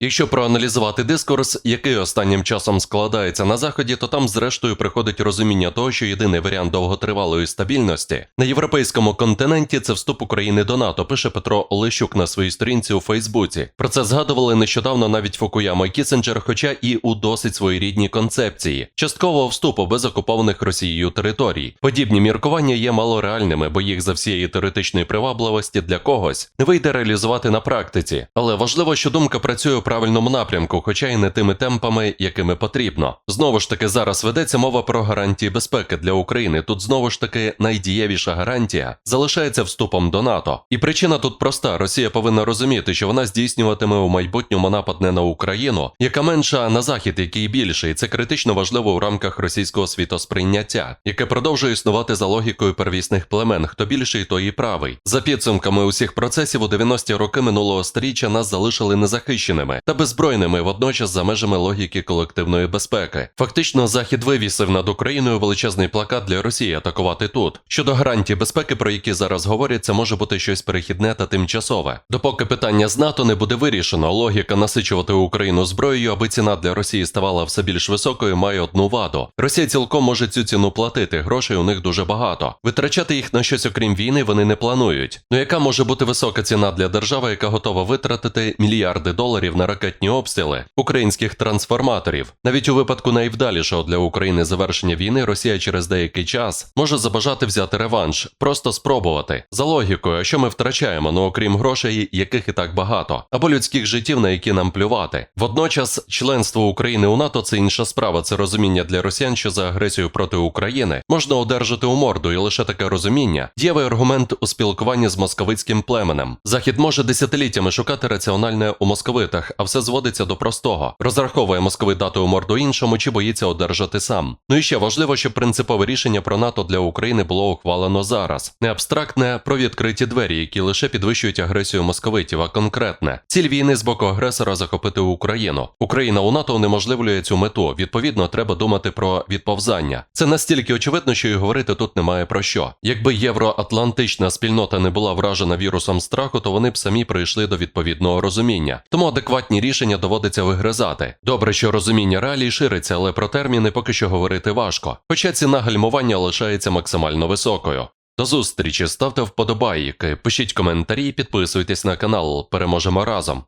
Якщо проаналізувати дискурс, який останнім часом складається на заході, то там зрештою приходить розуміння того, що єдиний варіант довготривалої стабільності на європейському континенті це вступ України до НАТО, пише Петро Олещук на своїй сторінці у Фейсбуці. Про це згадували нещодавно навіть Фукуяма і Кісінджер, хоча і у досить своєрідній концепції часткового вступу без окупованих Росією територій. Подібні міркування є малореальними, бо їх за всієї теоретичної привабливості для когось не вийде реалізувати на практиці. Але важливо, що думка працює правильному напрямку, хоча й не тими темпами, якими потрібно. Знову ж таки, зараз ведеться мова про гарантії безпеки для України. Тут знову ж таки найдієвіша гарантія залишається вступом до НАТО. І причина тут проста: Росія повинна розуміти, що вона здійснюватиме у майбутньому напад не на Україну, яка менша на захід, який більший. Це критично важливо у рамках російського світосприйняття, яке продовжує існувати за логікою первісних племен. Хто більший, той і правий. За підсумками усіх процесів у 90-ті роки минулого сторіччя нас залишили незахищеними та беззбройними водночас за межами логіки колективної безпеки. Фактично, захід вивісив над Україною величезний плакат для Росії атакувати тут. Щодо гарантій безпеки, про які зараз говорять, це може бути щось перехідне та тимчасове. Допоки питання з НАТО не буде вирішено, логіка насичувати Україну зброєю, аби ціна для Росії ставала все більш високою, має одну ваду. Росія цілком може цю ціну платити. Грошей у них дуже багато. Витрачати їх на щось окрім війни вони не планують. Ну яка може бути висока ціна для держави, яка готова витратити мільярди доларів на ракетні обстріли українських трансформаторів? Навіть у випадку найвдалішого для України завершення війни Росія через деякий час може забажати взяти реванш, просто спробувати за логікою, що ми втрачаємо, ну окрім грошей, яких і так багато, або людських життів, на які нам плювати. Водночас, членство України у НАТО це інша справа. Це розуміння для росіян, що за агресію проти України можна одержати у морду, і лише таке розуміння дієвий аргумент у спілкуванні з московицьким племенем. Захід може десятиліттями шукати раціональне у московитах, а все зводиться до простого: розраховує московит дати у морду іншому чи боїться одержати сам. Ну і ще важливо, щоб принципове рішення про НАТО для України було ухвалено зараз, не абстрактне про відкриті двері, які лише підвищують агресію московитів, а конкретне ціль війни з боку агресора захопити Україну. Україна у НАТО унеможливлює цю мету. Відповідно, треба думати про відповзання. Це настільки очевидно, що й говорити тут немає про що. Якби євроатлантична спільнота не була вражена вірусом страху, то вони б самі прийшли до відповідного розуміння. Тому адекватні рішення доводиться вигризати. Добре, що розуміння реалій шириться, але про терміни поки що говорити важко. Хоча ціна гальмування лишається максимально високою. До зустрічі, ставте вподобайки, пишіть коментарі, підписуйтесь на канал. Переможемо разом.